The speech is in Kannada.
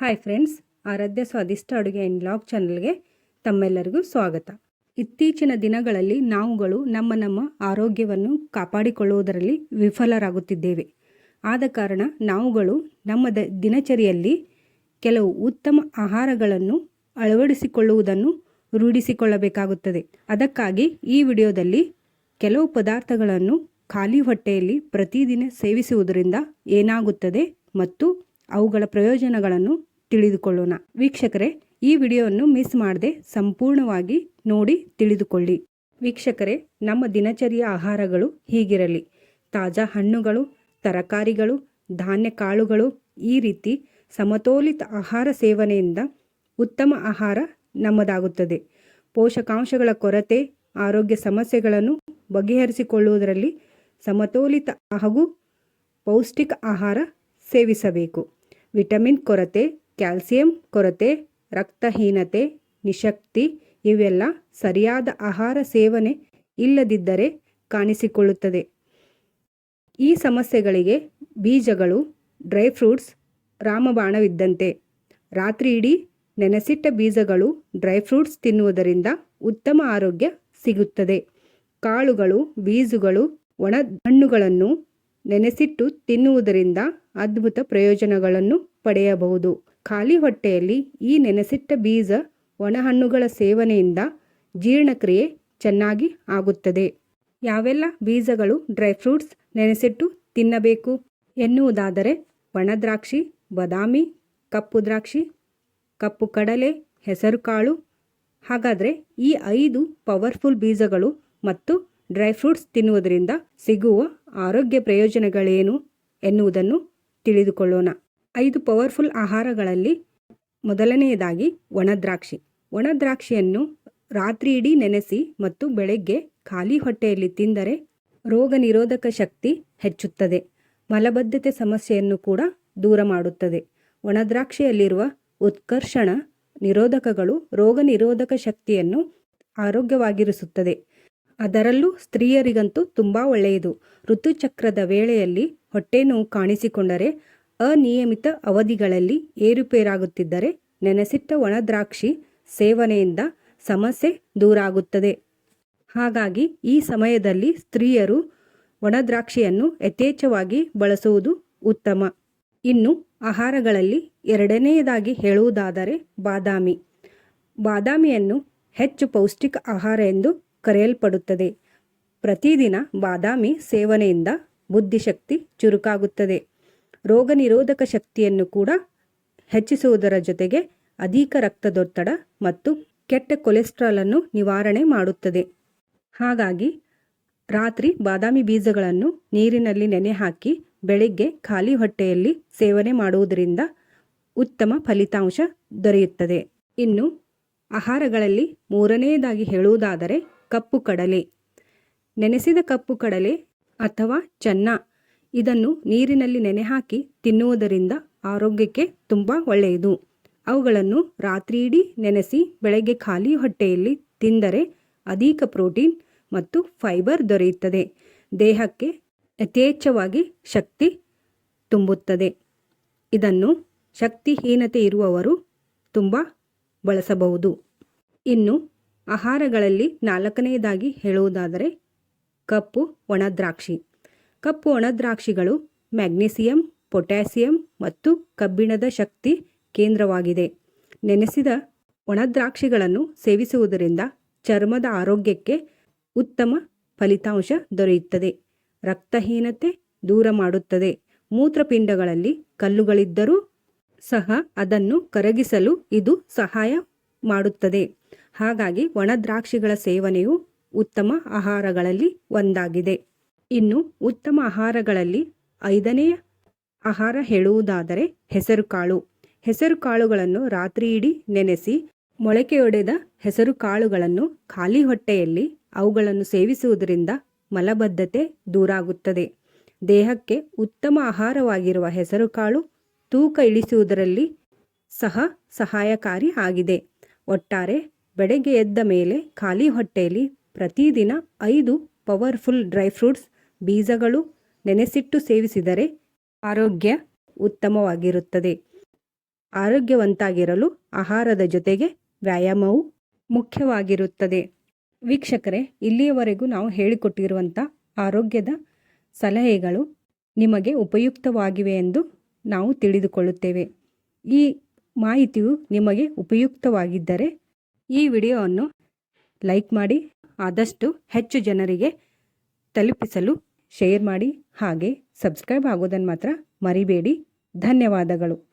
ಹಾಯ್ ಫ್ರೆಂಡ್ಸ್ ಆರಾಧ್ಯ ಸ್ವಾದಿಷ್ಟ ಅಡುಗೆ ಇನ್ ಬ್ಲಾಗ್ ಚಾನಲ್ಗೆ ತಮ್ಮೆಲ್ಲರಿಗೂ ಸ್ವಾಗತ. ಇತ್ತೀಚಿನ ದಿನಗಳಲ್ಲಿ ನಾವುಗಳು ನಮ್ಮ ನಮ್ಮ ಆರೋಗ್ಯವನ್ನು ಕಾಪಾಡಿಕೊಳ್ಳುವುದರಲ್ಲಿ ವಿಫಲರಾಗುತ್ತಿದ್ದೇವೆ. ಆದ ಕಾರಣ ನಾವುಗಳು ನಮ್ಮ ದ ದಿನಚರಿಯಲ್ಲಿ ಕೆಲವು ಉತ್ತಮ ಆಹಾರಗಳನ್ನು ಅಳವಡಿಸಿಕೊಳ್ಳುವುದನ್ನು ರೂಢಿಸಿಕೊಳ್ಳಬೇಕಾಗುತ್ತದೆ. ಅದಕ್ಕಾಗಿ ಈ ವಿಡಿಯೋದಲ್ಲಿ ಕೆಲವು ಪದಾರ್ಥಗಳನ್ನು ಖಾಲಿ ಹೊಟ್ಟೆಯಲ್ಲಿ ಪ್ರತಿದಿನ ಸೇವಿಸುವುದರಿಂದ ಏನಾಗುತ್ತದೆ ಮತ್ತು ಅವುಗಳ ಪ್ರಯೋಜನಗಳನ್ನು ತಿಳಿದುಕೊಳ್ಳೋಣ. ವೀಕ್ಷಕರೇ, ಈ ವಿಡಿಯೋವನ್ನು ಮಿಸ್ ಮಾಡದೆ ಸಂಪೂರ್ಣವಾಗಿ ನೋಡಿ ತಿಳಿದುಕೊಳ್ಳಿ. ವೀಕ್ಷಕರೇ, ನಮ್ಮ ದಿನಚರಿಯ ಆಹಾರಗಳು ಹೀಗಿರಲಿ. ತಾಜಾ ಹಣ್ಣುಗಳು, ತರಕಾರಿಗಳು, ಧಾನ್ಯ ಕಾಳುಗಳು ಈ ರೀತಿ ಸಮತೋಲಿತ ಆಹಾರ ಸೇವನೆಯಿಂದ ಉತ್ತಮ ಆಹಾರ ನಮ್ಮದಾಗುತ್ತದೆ. ಪೋಷಕಾಂಶಗಳ ಕೊರತೆ, ಆರೋಗ್ಯ ಸಮಸ್ಯೆಗಳನ್ನು ಬಗೆಹರಿಸಿಕೊಳ್ಳುವುದರಲ್ಲಿ ಸಮತೋಲಿತ ಹಾಗೂ ಪೌಷ್ಟಿಕ ಆಹಾರ ಸೇವಿಸಬೇಕು. ವಿಟಮಿನ್ ಕೊರತೆ ಕ್ಯಾಲ್ಸಿಯಂ, ಕೊರತೆ, ರಕ್ತಹೀನತೆ, ನಿಶಕ್ತಿ ಇವೆಲ್ಲ ಸರಿಯಾದ ಆಹಾರ ಸೇವನೆ ಇಲ್ಲದಿದ್ದರೆ ಕಾಣಿಸಿಕೊಳ್ಳುತ್ತದೆ. ಈ ಸಮಸ್ಯೆಗಳಿಗೆ ಬೀಜಗಳು, ಡ್ರೈ ಫ್ರೂಟ್ಸ್, ರಾಮಬಾಣವಿದ್ದಂತೆ. ರಾತ್ರಿ ಇಡೀ ನೆನೆಸಿಟ್ಟ ಬೀಜಗಳು, ಡ್ರೈ ಫ್ರೂಟ್ಸ್ ತಿನ್ನುವುದರಿಂದ ಉತ್ತಮ ಆರೋಗ್ಯ ಸಿಗುತ್ತದೆ. ಕಾಳುಗಳು, ಬೀಜಗಳು ಒಣ ಹಣ್ಣುಗಳನ್ನು ನೆನೆಸಿಟ್ಟು ತಿನ್ನುವುದರಿಂದ ಅದ್ಭುತ ಪ್ರಯೋಜನಗಳನ್ನು ಪಡೆಯಬಹುದು. ಖಾಲಿ ಹೊಟ್ಟೆಯಲ್ಲಿ ಈ ನೆನೆಸಿಟ್ಟ ಬೀಜ ಒಣಹಣ್ಣುಗಳ ಸೇವನೆಯಿಂದ ಜೀರ್ಣಕ್ರಿಯೆ ಚೆನ್ನಾಗಿ ಆಗುತ್ತದೆ. ಯಾವೆಲ್ಲ ಬೀಜಗಳು ಡ್ರೈ ಫ್ರೂಟ್ಸ್ ನೆನೆಸಿಟ್ಟು ತಿನ್ನಬೇಕು ಎನ್ನುವುದಾದರೆ ಒಣದ್ರಾಕ್ಷಿ ಬಾದಾಮಿ, ಕಪ್ಪು ದ್ರಾಕ್ಷಿ, ಕಪ್ಪು ಕಡಲೆ ಹೆಸರುಕಾಳು ಹಾಗಾದರೆ ಈ ಐದು ಪವರ್ಫುಲ್ ಬೀಜಗಳು ಮತ್ತು ಡ್ರೈ ಫ್ರೂಟ್ಸ್ ತಿನ್ನುವುದರಿಂದ ಸಿಗುವ ಆರೋಗ್ಯ ಪ್ರಯೋಜನಗಳೇನು ಎನ್ನುವುದನ್ನು ತಿಳಿದುಕೊಳ್ಳೋಣ. ಐದು ಪವರ್ಫುಲ್ ಆಹಾರಗಳಲ್ಲಿ ಮೊದಲನೆಯದಾಗಿ ಒಣದ್ರಾಕ್ಷಿ ಒಣದ್ರಾಕ್ಷಿಯನ್ನು ಒಣ ದ್ರಾಕ್ಷಿಯನ್ನು ರಾತ್ರಿ ಇಡೀ ನೆನೆಸಿ ಮತ್ತು ಬೆಳಗ್ಗೆ ಖಾಲಿ ಹೊಟ್ಟೆಯಲ್ಲಿ ತಿಂದರೆ ರೋಗ ನಿರೋಧಕ ಶಕ್ತಿ ಹೆಚ್ಚುತ್ತದೆ. ಮಲಬದ್ಧತೆ ಸಮಸ್ಯೆಯನ್ನು ಕೂಡ ದೂರ ಮಾಡುತ್ತದೆ. ಒಣದ್ರಾಕ್ಷಿಯಲ್ಲಿರುವ ಉತ್ಕರ್ಷಣ ನಿರೋಧಕಗಳು ರೋಗ ನಿರೋಧಕ ಶಕ್ತಿಯನ್ನು ಆರೋಗ್ಯವಾಗಿರಿಸುತ್ತದೆ. ಅದರಲ್ಲೂ ಸ್ತ್ರೀಯರಿಗಂತೂ ತುಂಬ ಒಳ್ಳೆಯದು. ಋತುಚಕ್ರದ ವೇಳೆಯಲ್ಲಿ ಹೊಟ್ಟೆ ನೋವು ಕಾಣಿಸಿಕೊಂಡರೆ ಅನಿಯಮಿತ ಅವಧಿಗಳಲ್ಲಿ ಏರುಪೇರಾಗುತ್ತಿದ್ದರೆ ನೆನೆಸಿಟ್ಟ ಒಣದ್ರಾಕ್ಷಿ ಸೇವನೆಯಿಂದ ಸಮಸ್ಯೆ ದೂರಾಗುತ್ತದೆ. ಹಾಗಾಗಿ ಈ ಸಮಯದಲ್ಲಿ ಸ್ತ್ರೀಯರು ಒಣದ್ರಾಕ್ಷಿಯನ್ನು ಯಥೇಚ್ಛವಾಗಿ ಬಳಸುವುದು ಉತ್ತಮ. ಇನ್ನು ಆಹಾರಗಳಲ್ಲಿ ಎರಡನೆಯದಾಗಿ ಹೇಳುವುದಾದರೆ ಬಾದಾಮಿ. ಬಾದಾಮಿಯನ್ನು ಹೆಚ್ಚು ಪೌಷ್ಟಿಕ ಆಹಾರ ಎಂದು ಕರೆಯಲ್ಪಡುತ್ತದೆ. ಪ್ರತಿದಿನ ಬಾದಾಮಿ ಸೇವನೆಯಿಂದ ಬುದ್ಧಿಶಕ್ತಿ ಚುರುಕಾಗುತ್ತದೆ. ರೋಗ ನಿರೋಧಕ ಶಕ್ತಿಯನ್ನು ಕೂಡ ಹೆಚ್ಚಿಸುವುದರ ಜೊತೆಗೆ ಅಧಿಕ ರಕ್ತದೊತ್ತಡ ಮತ್ತು ಕೆಟ್ಟ ಕೊಲೆಸ್ಟ್ರಾಲನ್ನು ನಿವಾರಣೆ ಮಾಡುತ್ತದೆ. ಹಾಗಾಗಿ ರಾತ್ರಿ ಬಾದಾಮಿ ಬೀಜಗಳನ್ನು ನೀರಿನಲ್ಲಿ ನೆನೆ ಹಾಕಿ ಬೆಳಿಗ್ಗೆ ಖಾಲಿ ಹೊಟ್ಟೆಯಲ್ಲಿ ಸೇವನೆ ಮಾಡುವುದರಿಂದ ಉತ್ತಮ ಫಲಿತಾಂಶ ದೊರೆಯುತ್ತದೆ. ಇನ್ನು ಆಹಾರಗಳಲ್ಲಿ ಮೂರನೆಯದಾಗಿ ಹೇಳುವುದಾದರೆ ಕಪ್ಪು ಕಡಲೆ. ನೆನೆಸಿದ ಕಪ್ಪು ಕಡಲೆ ಅಥವಾ ಚೆನ್ನ ಇದನ್ನು ನೀರಿನಲ್ಲಿ ನೆನೆ ಹಾಕಿ ತಿನ್ನುವುದರಿಂದ ಆರೋಗ್ಯಕ್ಕೆ ತುಂಬ ಒಳ್ಳೆಯದು. ಅವುಗಳನ್ನು ರಾತ್ರಿ ಇಡೀ ನೆನೆಸಿ ಬೆಳಗ್ಗೆ ಖಾಲಿ ಹೊಟ್ಟೆಯಲ್ಲಿ ತಿಂದರೆ ಅಧಿಕ ಪ್ರೋಟೀನ್ ಮತ್ತು ಫೈಬರ್ ದೊರೆಯುತ್ತದೆ. ದೇಹಕ್ಕೆ ಯಥೇಚ್ಛವಾಗಿ ಶಕ್ತಿ ತುಂಬುತ್ತದೆ. ಇದನ್ನು ಶಕ್ತಿಹೀನತೆ ಇರುವವರು ತುಂಬ ಬಳಸಬಹುದು. ಇನ್ನು ಆಹಾರಗಳಲ್ಲಿ ನಾಲ್ಕನೆಯದಾಗಿ ಹೇಳುವುದಾದರೆ ಕಪ್ಪು ಒಣ ದ್ರಾಕ್ಷಿ. ಕಪ್ಪು ಒಣದ್ರಾಕ್ಷಿಗಳು ಮ್ಯಾಗ್ನೀಸಿಯಂ, ಪೊಟ್ಯಾಸಿಯಂ ಮತ್ತು ಕಬ್ಬಿಣದ ಶಕ್ತಿ ಕೇಂದ್ರವಾಗಿದೆ. ನೆನೆಸಿದ ಒಣದ್ರಾಕ್ಷಿಗಳನ್ನು ಸೇವಿಸುವುದರಿಂದ ಚರ್ಮದ ಆರೋಗ್ಯಕ್ಕೆ ಉತ್ತಮ ಫಲಿತಾಂಶ ದೊರೆಯುತ್ತದೆ. ರಕ್ತಹೀನತೆ ದೂರ ಮಾಡುತ್ತದೆ. ಮೂತ್ರಪಿಂಡಗಳಲ್ಲಿ ಕಲ್ಲುಗಳಿದ್ದರೂ ಸಹ ಅದನ್ನು ಕರಗಿಸಲು ಇದು ಸಹಾಯ ಮಾಡುತ್ತದೆ. ಹಾಗಾಗಿ ಒಣದ್ರಾಕ್ಷಿಗಳ ಸೇವನೆಯು ಉತ್ತಮ ಆಹಾರಗಳಲ್ಲಿ ಒಂದಾಗಿದೆ. ಇನ್ನು ಉತ್ತಮ ಆಹಾರಗಳಲ್ಲಿ ಐದನೆಯ ಆಹಾರ ಹೇಳುವುದಾದರೆ ಹೆಸರುಕಾಳು. ಹೆಸರುಕಾಳುಗಳನ್ನು ರಾತ್ರಿ ಇಡೀ ನೆನೆಸಿ ಮೊಳಕೆಯೊಡೆದ ಹೆಸರು ಕಾಳುಗಳನ್ನು ಖಾಲಿ ಹೊಟ್ಟೆಯಲ್ಲಿ ಅವುಗಳನ್ನು ಸೇವಿಸುವುದರಿಂದ ಮಲಬದ್ಧತೆ ದೂರಾಗುತ್ತದೆ. ದೇಹಕ್ಕೆ ಉತ್ತಮ ಆಹಾರವಾಗಿರುವ ಹೆಸರುಕಾಳು ತೂಕ ಇಳಿಸುವುದರಲ್ಲಿ ಸಹ ಸಹಾಯಕಾರಿ ಆಗಿದೆ. ಒಟ್ಟಾರೆ ಬೆಳಗ್ಗೆ ಎದ್ದ ಮೇಲೆ ಖಾಲಿ ಹೊಟ್ಟೆಯಲ್ಲಿ ಪ್ರತಿದಿನ ಐದು ಪವರ್ಫುಲ್ ಡ್ರೈ ಫ್ರೂಟ್ಸ್ ಬೀಜಗಳು ನೆನೆಸಿಟ್ಟು ಸೇವಿಸಿದರೆ ಆರೋಗ್ಯ ಉತ್ತಮವಾಗಿರುತ್ತದೆ. ಆರೋಗ್ಯವಂತಾಗಿರಲು ಆಹಾರದ ಜೊತೆಗೆ ವ್ಯಾಯಾಮವು ಮುಖ್ಯವಾಗಿರುತ್ತದೆ. ವೀಕ್ಷಕರೇ, ಇಲ್ಲಿಯವರೆಗೂ ನಾವು ಹೇಳಿಕೊಟ್ಟಿರುವಂಥ ಆರೋಗ್ಯದ ಸಲಹೆಗಳು ನಿಮಗೆ ಉಪಯುಕ್ತವಾಗಿವೆ ಎಂದು ನಾವು ತಿಳಿದುಕೊಳ್ಳುತ್ತೇವೆ. ಈ ಮಾಹಿತಿಯು ನಿಮಗೆ ಉಪಯುಕ್ತವಾಗಿದ್ದರೆ ಈ ವಿಡಿಯೋವನ್ನು ಲೈಕ್ ಮಾಡಿ, ಆದಷ್ಟು ಹೆಚ್ಚು ಜನರಿಗೆ ತಲುಪಿಸಲು ಶೇರ್ ಮಾಡಿ ಹಾಗೆ ಸಬ್ಸ್ಕ್ರೈಬ್ ಆಗೋದನ್ನು ಮಾತ್ರ ಮರಿಬೇಡಿ. ಧನ್ಯವಾದಗಳು.